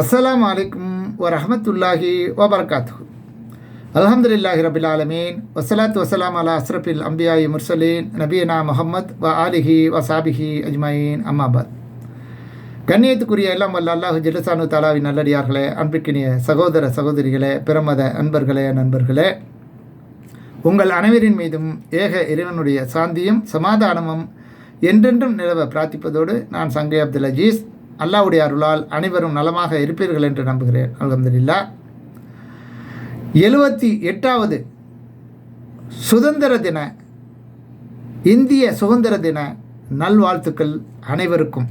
அஸ்ஸலாமு அலைக்கும் வரஹமத்துல்லாஹி வபரகாத்து அல்ஹம்துலில்லாஹி ரபில் ஆலமீன். வசலாத் வசலாம் அலா அஸ்ரபில் அம்பியாயி முர்சலீன். நபீனா முகமத் வ ஆலிஹி வ சாபிஹி அஜ்மாயின். அம்மாபாத் கண்ணியத்துக்குரிய எல்லாம் வல்ல அல்லாஹு ஜில்லசானு தாலாவின் நல்லடியார்களே அன்பிற்கினிய சகோதர சகோதரிகளே பிரமத அன்பர்களே நண்பர்களே. உங்கள் அனைவரின் மீதும் ஏக இறைவனுடைய சாந்தியும் சமாதானமும் என்றென்றும் நிலவ பிரார்த்திப்பதோடு நான் சங்கை அப்துல் அஜீஸ். அல்லாவுடைய அருளால் அனைவரும் நலமாக இருப்பீர்கள் என்று நம்புகிறேன். அலமதுல்லா எழுபத்தி எட்டாவது சுதந்திர தின இந்திய சுதந்திர தின நல்வாழ்த்துக்கள் அனைவருக்கும்.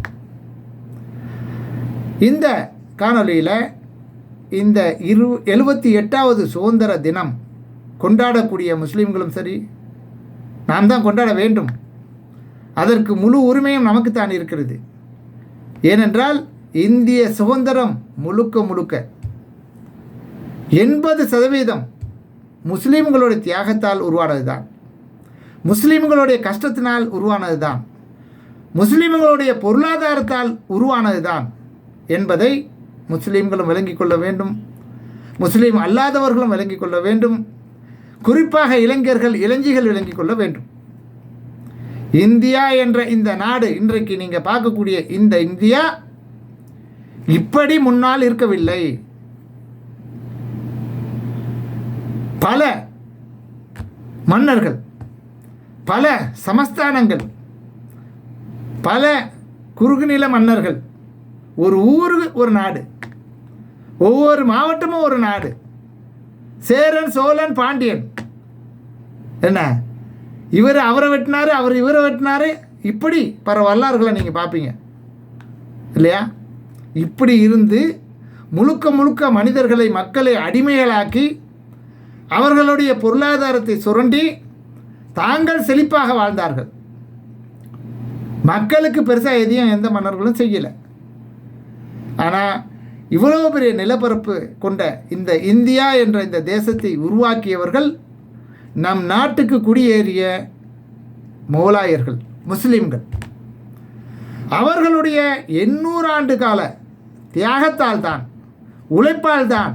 இந்த காணொளியில் இந்த இரு எழுபத்தி எட்டாவது சுதந்திர தினம் கொண்டாடக்கூடிய முஸ்லீம்களும் சரி நாம் தான் கொண்டாட வேண்டும். அதற்கு முழு உரிமையும் நமக்குத்தான் இருக்கிறது. ஏனென்றால் இந்திய சுதந்திரம் முழுக்க முழுக்க எண்பது சதவீதம் முஸ்லீம்களுடைய தியாகத்தால் உருவானது தான் முஸ்லீம்களுடைய கஷ்டத்தினால் உருவானது தான் முஸ்லீம்களுடைய பொருளாதாரத்தால் உருவானது தான் என்பதை முஸ்லீம்களும் விளங்கிக் கொள்ள வேண்டும். முஸ்லீம் அல்லாதவர்களும் விளங்கிக் கொள்ள வேண்டும். குறிப்பாக இளைஞர்கள் இளைஞிகள் விளங்கிக் கொள்ள வேண்டும். இந்தியா என்ற இந்த நாடு இன்றைக்கு நீங்கள் பார்க்கக்கூடிய இந்த இந்தியா இப்படி முன்னால் இருக்கவில்லை. பல மன்னர்கள் பல சமஸ்தானங்கள் பல குறுகுநில மன்னர்கள் ஒரு ஊரு ஒரு நாடு ஒவ்வொரு மாவட்டமும் ஒரு நாடு. சேரன் சோழன் பாண்டியன். என்ன? இவர் அவரை வெட்டினார் அவர் இவரை வெட்டினார். இப்படி பல வரலாறுகளை நீங்கள் பார்ப்பீங்க. இல்லையா? இப்படி இருந்து முழுக்க முழுக்க மனிதர்களை மக்களை அடிமைகளாக்கி அவர்களுடைய பொருளாதாரத்தை சுரண்டி தாங்கள் செழிப்பாக வாழ்ந்தார்கள். மக்களுக்கு பெருசாக எதையும் எந்த மன்னர்களும் செய்யலை. ஆனால் இவ்வளோ பெரிய நிலப்பரப்பு கொண்ட இந்த இந்தியா என்ற இந்த தேசத்தை உருவாக்கியவர்கள் நம் நாட்டுக்கு குடியேறிய முகலாயர்கள் முஸ்லீம்கள் அவர்களுடைய எண்ணூறு ஆண்டு கால தியாகத்தால் தான் உழைப்பால் தான்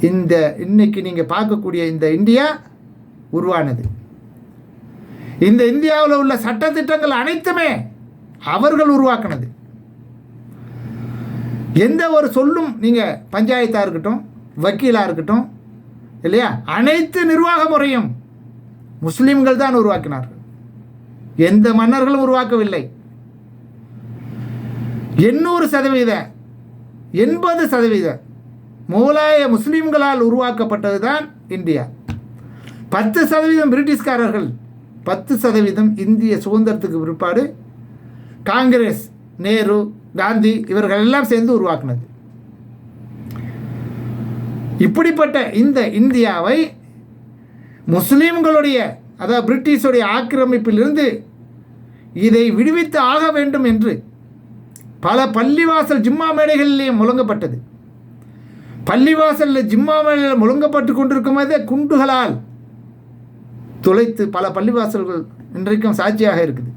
இந்த இன்னைக்கு நீங்கள் பார்க்கக்கூடிய இந்த இந்தியா உருவானது. இந்த இந்தியாவில் உள்ள சட்டத்திட்டங்கள் அனைத்துமே அவர்கள் உருவாக்கினது. எந்த ஒரு சொல்லும் நீங்கள் பஞ்சாயத்தாக இருக்கட்டும் வக்கீலாக இருக்கட்டும் இல்லையா? அனைத்து நிர்வாக முறையும் முஸ்லிம்கள் தான் உருவாக்கினார்கள். எந்த மன்னர்களும் உருவாக்கவில்லை. எண்ணூறு சதவீத எண்பது சதவீத முகலாய முஸ்லீம்களால் உருவாக்கப்பட்டது தான் இந்தியா. பத்து சதவீதம் பிரிட்டிஷ்காரர்கள் பத்து சதவீதம் இந்திய சுதந்திரத்துக்கு பிற்பாடு காங்கிரஸ் நேரு காந்தி இவர்கள் எல்லாம் சேர்ந்து உருவாக்குனது. இப்படிப்பட்ட இந்த இந்தியாவை முஸ்லீம்களுடைய அதாவது பிரிட்டிஷுடைய ஆக்கிரமிப்பிலிருந்து இதை விடுவித்து ஆக வேண்டும் என்று பல பள்ளிவாசல் ஜிம்மா மேடைகளிலேயே முழங்கப்பட்டது. பள்ளிவாசலில் ஜிம்மா மேடையில் முழங்கப்பட்டு கொண்டிருக்கும் போதே குண்டுகளால் துளைத்து பல பள்ளிவாசல்கள் இன்றைக்கும் சாட்சியாக இருக்குது.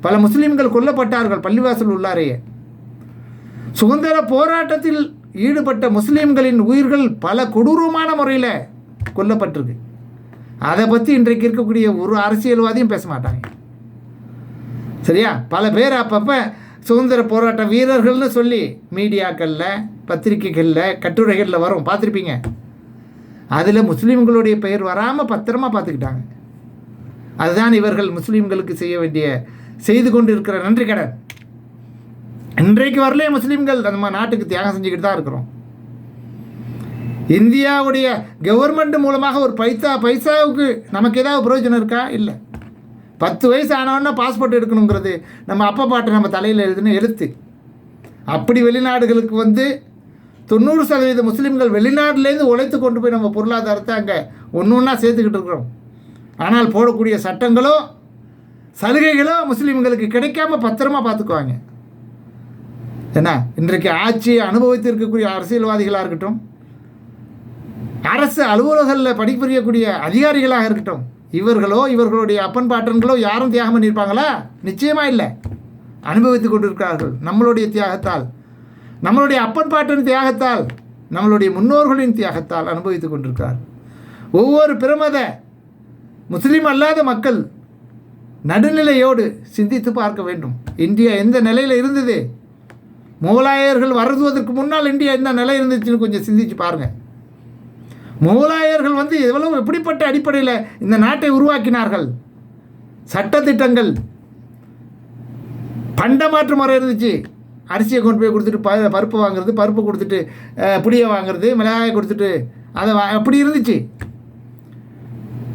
பல முஸ்லீம்கள் கொல்லப்பட்டார்கள் பள்ளிவாசல் உள்ளாரையே. சுதந்திர போராட்டத்தில் ஈடுபட்ட முஸ்லீம்களின் உயிர்கள் பல கொடூரமான முறையில் கொல்லப்பட்டிருக்கு. அதை பற்றி இன்றைக்கு இருக்கக்கூடிய ஒரு அரசியல்வாதியும் பேச மாட்டாங்க. சரியா? பல பேர் அப்பப்போ சுதந்திர போராட்ட வீரர்கள்னு சொல்லி மீடியாக்களில் பத்திரிகைகளில் கட்டுரைகளில் வரும். பார்த்துருப்பீங்க. அதில் முஸ்லீம்களுடைய பெயர் வராமல் பத்திரமா பார்த்துக்கிட்டாங்க. அதுதான் இவர்கள் முஸ்லீம்களுக்கு செய்ய வேண்டிய செய்து கொண்டு இருக்கிற நன்றி கடன். இன்றைக்கு வரலே முஸ்லீம்கள் நம்ம நாட்டுக்கு தியாகம் செஞ்சுக்கிட்டு தான் இருக்கிறோம். இந்தியாவுடைய கவர்மெண்ட் மூலமாக ஒரு பைசா பைசாவுக்கு நமக்கு ஏதாவது பிரயோஜனம் இருக்கா? இல்லை. பத்து வயசு ஆனவொன்னே பாஸ்போர்ட் எடுக்கணுங்கிறது நம்ம அப்பா பாட்டு நம்ம தலையில் எழுதுன்னு எழுத்து. அப்படி வெளிநாடுகளுக்கு வந்து தொண்ணூறு சதவீத முஸ்லீம்கள் வெளிநாட்டிலேருந்து உழைத்து கொண்டு போய் நம்ம பொருளாதாரத்தை அங்கே ஒன்று ஒன்றா சேர்த்துக்கிட்டு இருக்கிறோம். ஆனால் போடக்கூடிய சட்டங்களோ சலுகைகளோ முஸ்லீம்களுக்கு கிடைக்காம பத்திரமா பார்த்துக்குவாங்க. என்ன? இன்றைக்கு ஆட்சியை அனுபவித்திருக்கக்கூடிய அரசியல்வாதிகளாக இருக்கட்டும் அரசு அலுவலகங்களில் பணிபுரியக்கூடிய அதிகாரிகளாக இருக்கட்டும் இவர்களோ இவர்களுடைய அப்பன் பாட்டன்களோ யாரும் தியாகம் பண்ணியிருப்பாங்களா? நிச்சயமாக இல்லை. அனுபவித்து கொண்டிருக்கிறார்கள். நம்மளுடைய தியாகத்தால். நம்மளுடைய அப்பன் பாட்டன் தியாகத்தால். நம்மளுடைய முன்னோர்களின் தியாகத்தால் அனுபவித்து கொண்டிருக்கிறார். ஒவ்வொரு பிரமத முஸ்லீம் அல்லாத மக்கள் நடுநிலையோடு சிந்தித்து பார்க்க வேண்டும். இந்தியா எந்த நிலையில் இருந்தது? முகலாயர்கள் வருவதற்கு முன்னால் இந்தியா என்ன நிலை இருந்துச்சுன்னு கொஞ்சம் சிந்திச்சு பாருங்கள் முகலாயர்கள் வந்து எவ்வளவு எப்படிப்பட்ட அடிப்படையில் இந்த நாட்டை உருவாக்கினார்கள்? சட்டத்திட்டங்கள். பண்டமாற்று முறை இருந்துச்சு. அரிசியை கொண்டு போய் கொடுத்துட்டு ப பருப்பு வாங்குறது பருப்பு கொடுத்துட்டு புளியை வாங்குறது மிளகாயை கொடுத்துட்டு அதை அப்படி இருந்துச்சு.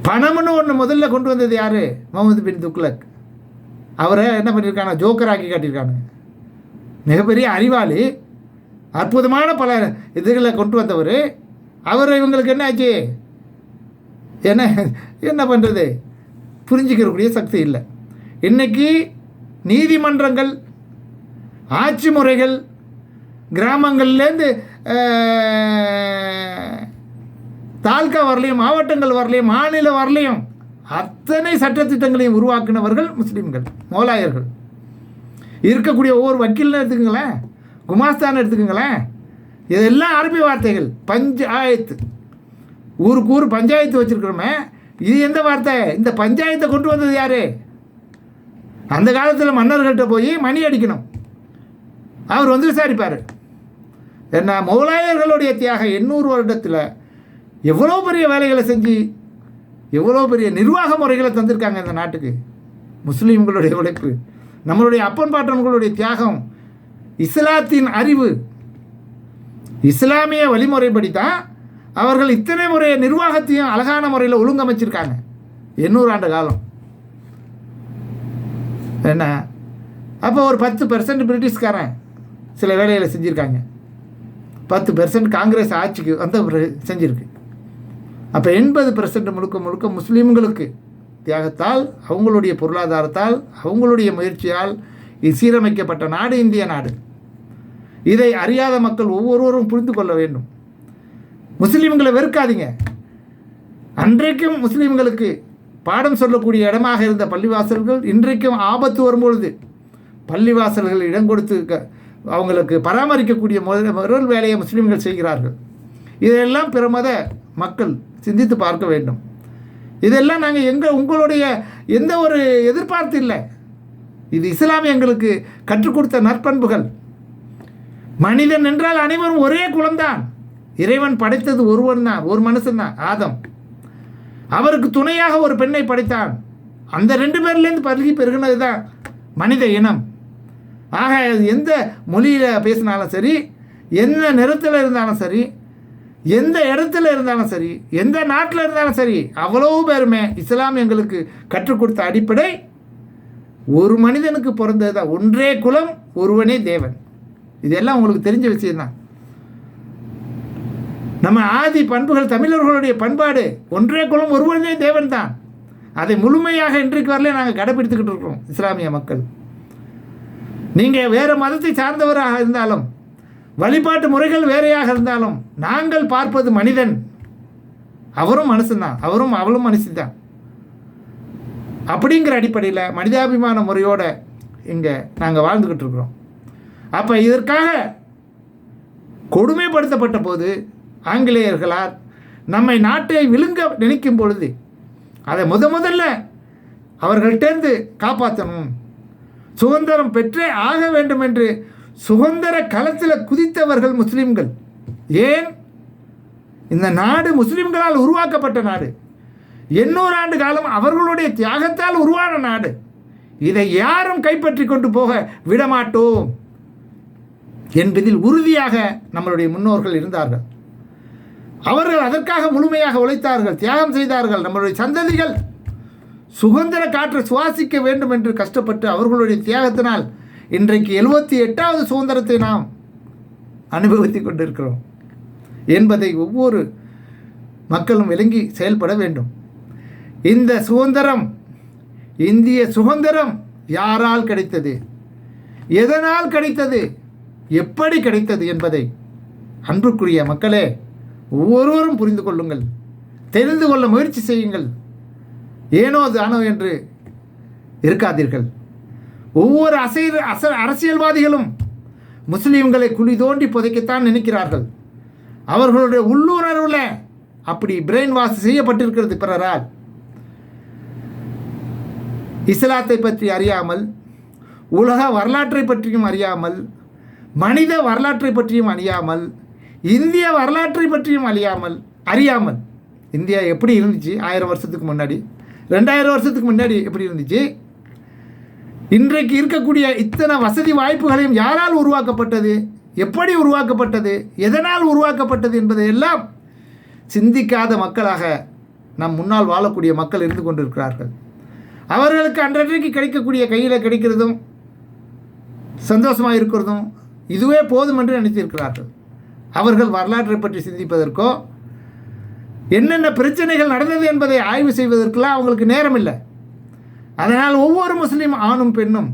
பணம்னு ஒன்று முதல்ல கொண்டு வந்தது யார்? முகமது பின் துக்ளக். அவரை என்ன பண்ணியிருக்காங்க? ஜோக்கர் ஆக்கி காட்டியிருக்காங்க. மிகப்பெரிய அறிவாளி அற்புதமான பல இதுகளை கொண்டு வந்தவர். அவர் இவங்களுக்கு என்ன ஆச்சு? என்ன என்ன பண்ணுறது புரிஞ்சிக்கிறக்கூடிய சக்தி இல்லை. இன்னைக்கு நீதிமன்றங்கள் ஆட்சி முறைகள் கிராமங்கள்லேருந்து தாலுக்கா வரலையும் மாவட்டங்கள் வரலையும் மாநில வரலையும் அத்தனை சட்டத்திட்டங்களையும் உருவாக்கினவர்கள் முஸ்லீம்கள் மோலாயர்கள் இருக்கக்கூடிய ஒவ்வொரு வக்கீல்னு எடுத்துக்கங்களேன். குமாஸ்தான் எடுத்துக்கங்களேன். இதெல்லாம் அரபி வார்த்தைகள். பஞ்சாயத்து. ஊருக்கு ஊர் பஞ்சாயத்து வச்சுருக்கிறோமே. இது எந்த வார்த்தை? இந்த பஞ்சாயத்தை கொண்டு வந்தது யார்? அந்த காலத்தில் மன்னர்கிட்ட போய் மணி அடிக்கணும். அவர் வந்து விசாரிப்பார். என்ன மௌலாயர்களுடைய தியாகம் எண்ணூறு வருடத்தில் எவ்வளோ பெரிய வேலைகளை செஞ்சு எவ்வளோ பெரிய நிர்வாக முறைகளை தந்திருக்காங்க இந்த நாட்டுக்கு. முஸ்லீம்களுடைய உழைப்பு. நம்மளுடைய அப்பன் பாட்டன்களுடைய தியாகம் இஸ்லாத்தின் அறிவு. இஸ்லாமிய வழிமுறைப்படி தான் அவர்கள் இத்தனை முறைய நிர்வாகத்தையும் அழகான முறையில் ஒழுங்கமைச்சிருக்காங்க. எண்ணூறு ஆண்டு காலம். என்ன? அப்போ ஒரு பத்து பெர்சன்ட் பிரிட்டிஷ்காரன் சில வேலைகளை செஞ்சுருக்காங்க. பத்து பெர்சன்ட் காங்கிரஸ் ஆட்சிக்கு வந்த பிறகு செஞ்சுருக்கு. அப்போ எண்பது பெர்சன்ட் முழுக்க முழுக்க முஸ்லீம்களுக்கு தியாகத்தால் அவங்களுடைய பொருளாதாரத்தால் அவங்களுடைய முயற்சியால் இது சீரமைக்கப்பட்ட நாடு இந்திய நாடு. இதை அறியாத மக்கள் ஒவ்வொருவரும் புரிந்து கொள்ள வேண்டும். முஸ்லீம்களை வெறுக்காதீங்க. அன்றைக்கும் முஸ்லீம்களுக்கு பாடம் சொல்லக்கூடிய இடமாக இருந்த பள்ளிவாசல்கள் இன்றைக்கும் ஆபத்து வரும்பொழுது பள்ளிவாசல்கள் இடம் கொடுத்து க- அவங்களுக்கு பராமரிக்கக்கூடிய முதல் முதல் வேலையை முஸ்லீம்கள் செய்கிறார்கள். இதையெல்லாம் பிற மத மக்கள் சிந்தித்து பார்க்க வேண்டும். இதெல்லாம் நாங்கள் எங்கள் உங்களுடைய எந்த ஒரு எதிர்பார்த்து இல்லை. இது இஸ்லாம் எங்களுக்கு கற்றுக் கொடுத்த நற்பண்புகள். மனிதன் என்றால் அனைவரும் ஒரே குலம்தான். இறைவன் படைத்தது ஒருவன் தான் ஒரு மனுஷன் தான் ஆதம். அவருக்கு துணையாக ஒரு பெண்ணை படைத்தான். அந்த ரெண்டு பேர்லேருந்து பருகி பெருகினது தான் மனித இனம். ஆக எந்த மொழியில் பேசினாலும் சரி என்ன நிறத்தில் இருந்தாலும் சரி எந்த இடத்துல இருந்தாலும் சரி எந்த நாட்டில் இருந்தாலும் சரி அவ்வளவு பேருமே இஸ்லாம் எங்களுக்கு கற்றுக் கொடுத்த அடிப்படை. ஒரு மனிதனுக்கு பிறந்தது தான். ஒன்றே குலம் ஒருவனே தேவன். இதெல்லாம் உங்களுக்கு தெரிஞ்ச விஷயம்தான். நம்ம ஆதி பண்புகள் தமிழர்களுடைய பண்பாடு ஒன்றே குலம் ஒருவனே தேவன் தான். அதை முழுமையாக இன்றைக்கு வரல நாங்கள் கடைபிடித்துக்கிட்டு இருக்கிறோம் இஸ்லாமிய மக்கள். நீங்கள் வேறு மதத்தை சார்ந்தவராக இருந்தாலும் வழிபாட்டு முறைகள் வேறையாக இருந்தாலும் நாங்கள் பார்ப்பது மனிதன். அவரும் மனுஷன்தான். அவரும் அவளும் மனுஷன்தான். அப்படிங்கிற அடிப்படையில் மனிதாபிமான முறையோட இங்கே நாங்கள் வாழ்ந்துக்கிட்டு இருக்கிறோம். அப்போ இதற்காக கொடுமைப்படுத்தப்பட்ட போது ஆங்கிலேயர்களால் நம்மை நாட்டை விழுங்க நினைக்கும் பொழுது அதை முத முதல்ல அவர்கள்ட்டேருந்து காப்பாற்றணும். சுதந்திரம் பெற்றே ஆக வேண்டும் என்று சுதந்திர களத்தில் குதித்தவர்கள் முஸ்லிம்கள். ஏன்? இந்த நாடு முஸ்லிம்களால் உருவாக்கப்பட்ட நாடு. எண்ணூறு ஆண்டு காலம் அவர்களுடைய தியாகத்தால் உருவான நாடு. இதை யாரும் கைப்பற்றி கொண்டு போக விடமாட்டோம் என்பதில் உறுதியாக நம்மளுடைய முன்னோர்கள் இருந்தார்கள். அவர்கள் அதற்காக முழுமையாக உழைத்தார்கள் தியாகம் செய்தார்கள். நம்மளுடைய சந்ததிகள் சுதந்திர காற்று சுவாசிக்க வேண்டும் என்று கஷ்டப்பட்டு அவர்களுடைய தியாகத்தினால் இன்றைக்கு எழுபத்தி எட்டாவது சுதந்திரத்தை நாம் அனுபவித்துக் கொண்டிருக்கிறோம் என்பதை ஒவ்வொரு மக்களும் விளங்கி செயல்பட வேண்டும். இந்த சுதந்திரம் இந்திய சுதந்திரம் யாரால் கிடைத்தது? எதனால் கிடைத்தது? எப்படி கிடைத்தது என்பதை அன்புக்குரிய மக்களே ஒவ்வொருவரும் புரிந்து கொள்ளுங்கள். தெரிந்து கொள்ள முயற்சி செய்யுங்கள். ஏனோ தானோ என்று இருக்காதீர்கள். ஒவ்வொரு அசை அச அரசியல்வாதிகளும் முஸ்லீம்களை குழி தோண்டி புதைக்கத்தான் நினைக்கிறார்கள். அவர்களுடைய உள்ளுணர்வில் அப்படி பிரெயின் வாஷ் செய்யப்பட்டிருக்கிறது பிறரால். இஸ்லாத்தை பற்றி அறியாமல் உலக வரலாற்றை பற்றியும் அறியாமல் மனித வரலாற்றை பற்றியும் அறியாமல் இந்திய வரலாற்றை பற்றியும் அறியாமல் அறியாமல். இந்தியா எப்படி இருந்துச்சு? ஆயிரம் வருஷத்துக்கு முன்னாடி. ரெண்டாயிரம் வருஷத்துக்கு முன்னாடி எப்படி இருந்துச்சு? இன்றைக்கு இருக்கக்கூடிய இத்தனை வசதி வாய்ப்புகளையும் யாரால் உருவாக்கப்பட்டது? எப்படி உருவாக்கப்பட்டது? எதனால் உருவாக்கப்பட்டது என்பதை எல்லாம் சிந்திக்காத மக்களாக நம் முன்னால் வாழக்கூடிய மக்கள் இருந்து கொண்டிருக்கிறார்கள். அவர்களுக்கு அன்றன்றைக்கு கிடைக்கக்கூடிய கையில் கிடைக்கிறதும் சந்தோஷமாக இருக்கிறதும் இதுவே போதும் என்று நினைத்திருக்கிறார்கள். அவர்கள் வரலாற்றை பற்றி சிந்திப்பதற்கோ என்னென்ன பிரச்சனைகள் நடந்தது என்பதை ஆய்வு செய்வதற்கெல்லாம் அவங்களுக்கு நேரம் இல்லை அதனால் ஒவ்வொரு முஸ்லீம் ஆணும் பெண்ணும்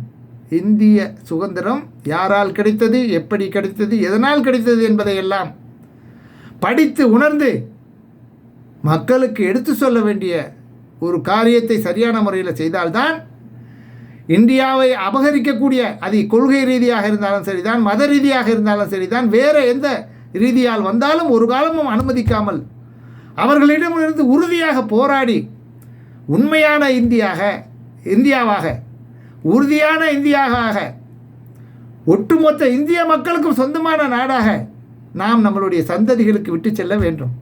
இந்திய சுதந்திரம் யாரால் கிடைத்தது எப்படி கிடைத்தது எதனால் கிடைத்தது என்பதை எல்லாம் படித்து உணர்ந்து மக்களுக்கு எடுத்து சொல்ல வேண்டிய ஒரு காரியத்தை சரியான முறையில் செய்தால்தான் இந்தியாவை அபகரிக்கக்கூடிய அது கொள்கை ரீதியாக இருந்தாலும் சரிதான் மத ரீதியாக இருந்தாலும் சரிதான் வேறு எந்த ரீதியால் வந்தாலும் ஒரு காலமும் அனுமதிக்காமல் அவர்களிடமிருந்து உறுதியாக போராடி உண்மையான இந்தியாக இந்தியாவாக உறுதியான இந்தியாவாக ஒட்டுமொத்த இந்திய மக்களுக்கும் சொந்தமான நாடாக நாம் நம்மளுடைய சந்ததிகளுக்கு விட்டு செல்ல வேண்டும்.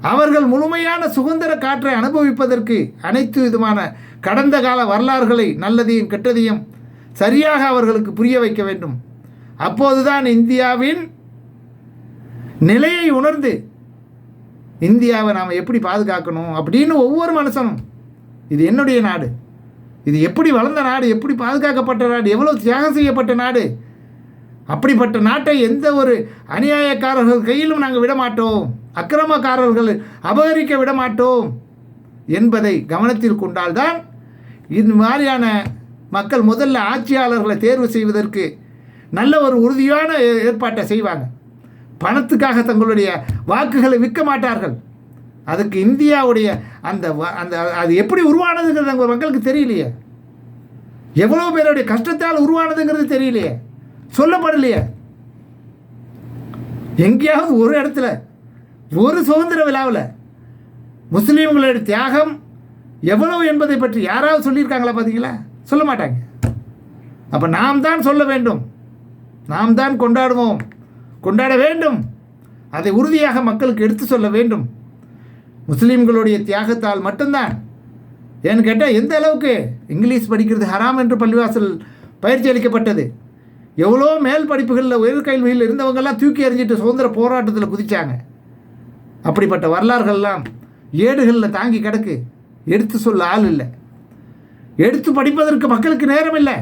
அவர்கள் முழுமையான சுதந்திர காற்றை அனுபவிப்பதற்கு அனைத்து விதமான கடந்த கால வரலாறுகளை நல்லதையும் கெட்டதையும் சரியாக அவர்களுக்கு புரிய வைக்க வேண்டும். அப்போதுதான் இந்தியாவின் நிலையை உணர்ந்து இந்தியாவை நாம் எப்படி பாதுகாக்கணும் அப்படின்னு ஒவ்வொரு மனுஷனும் இது என்னுடைய நாடு. இது எப்படி வளர்ந்த நாடு எப்படி பாதுகாக்கப்பட்ட நாடு எவ்வளோ தியாகம் செய்யப்பட்ட நாடு? அப்படிப்பட்ட நாட்டை எந்த ஒரு அநியாயக்காரர்கள் கையிலும் நாங்கள் விட மாட்டோம் அக்கிரமக்காரர்கள் அபகரிக்க விட மாட்டோம் என்பதை கவனத்தில் கொண்டால்தான் இந்த மாதிரியான மக்கள் முதல்ல ஆட்சியாளர்களை தேர்வு செய்வதற்கு நல்ல ஒரு உறுதியான ஏ- ஏற்பாட்டை செய்வாங்க. பணத்துக்காக தங்களுடைய வாக்குகளை விற்க மாட்டார்கள். அதுக்கு இந்தியாவுடைய அந்த வ- அந்த அது எப்படி உருவானதுங்கிறது அங்கே மக்களுக்கு தெரியலையே. எவ்வளோ பேருடைய கஷ்டத்தால் உருவானதுங்கிறது தெரியலையே. சொல்லப்படலையே. எங்கேயாவது ஒரு இடத்துல ஒரு சுதந்திர விழாவில் முஸ்லீம்களுடைய தியாகம் எவ்வளவு என்பதை பற்றி யாராவது சொல்லியிருக்காங்களா பார்த்தீங்களா சொல்ல மாட்டாங்க. அப்போ நாம் தான் சொல்ல வேண்டும். நாம் தான் கொண்டாடுவோம். கொண்டாட வேண்டும். அதை உறுதியாக மக்களுக்கு எடுத்து சொல்ல வேண்டும். முஸ்லீம்களுடைய தியாகத்தால் மட்டும்தான். ஏன்னு கேட்டால் எந்த அளவுக்கு இங்கிலீஷ் படிக்கிறது ஹராம் என்று பள்ளிவாசல் பயிற்சி அளிக்கப்பட்டது. எவ்வளோ மேல் படிப்புகளில் உயர்கல்வியில் இருந்தவங்கெல்லாம் தூக்கி எறிஞ்சிட்டு சுதந்திர போராட்டத்தில் குதித்தாங்க அப்படிப்பட்ட வரலாறுகள்லாம் ஏடுகளில் தாங்கி கிடக்கு. எடுத்து சொல்ல ஆள் இல்லை. எடுத்து படிப்பதற்கு மக்களுக்கு நேரம் இல்லை.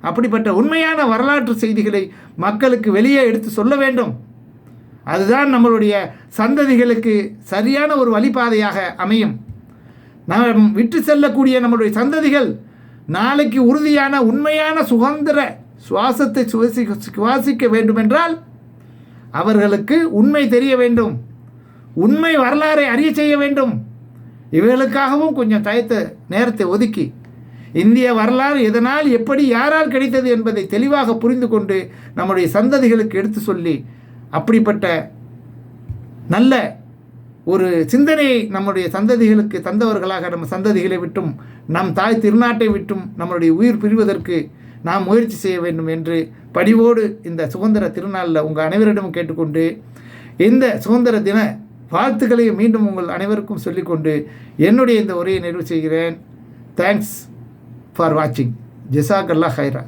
அப்படிப்பட்ட உண்மையான வரலாற்று செய்திகளை மக்களுக்கு வெளியே எடுத்து சொல்ல வேண்டும். அதுதான் நம்மளுடைய சந்ததிகளுக்கு சரியான ஒரு வழிபாதையாக அமையும். நாம் விட்டு செல்லக்கூடிய நம்மளுடைய சந்ததிகள் நாளைக்கு உறுதியான உண்மையான சுதந்திர சுவாசத்தை சுவாசி சுவாசிக்க வேண்டுமென்றால் அவர்களுக்கு உண்மை தெரிய வேண்டும். உண்மை வரலாறை அறிய செய்ய வேண்டும். இவர்களுக்காகவும் கொஞ்சம் டயத்தை நேரத்தை ஒதுக்கி இந்திய வரலாறு எதனால் எப்படி யாரால் கிடைத்தது என்பதை தெளிவாக புரிந்து கொண்டு நம்முடைய சந்ததிகளுக்கு எடுத்து சொல்லி அப்படிப்பட்ட நல்ல ஒரு சிந்தனையை நம்முடைய சந்ததிகளுக்கு தந்தவர்களாக நம்ம சந்ததிகளை விட்டும் நம் தாய் திருநாட்டை விட்டும் நம்மளுடைய உயிர் பிரிவதற்கு நாம் முயற்சி செய்ய வேண்டும் என்று படிவோடு இந்த சுதந்திர திருநாளில் உங்கள் அனைவரிடமும் கேட்டுக்கொண்டு இந்த சுதந்திர தின வாழ்த்துக்களை மீண்டும் உங்கள் அனைவருக்கும் சொல்லிக்கொண்டு என்னுடைய இந்த உரையை நிறைவு செய்கிறேன். தேங்க்ஸ் ஃபார் வாட்சிங் ஜெசாக் அல்லா ஹைரா.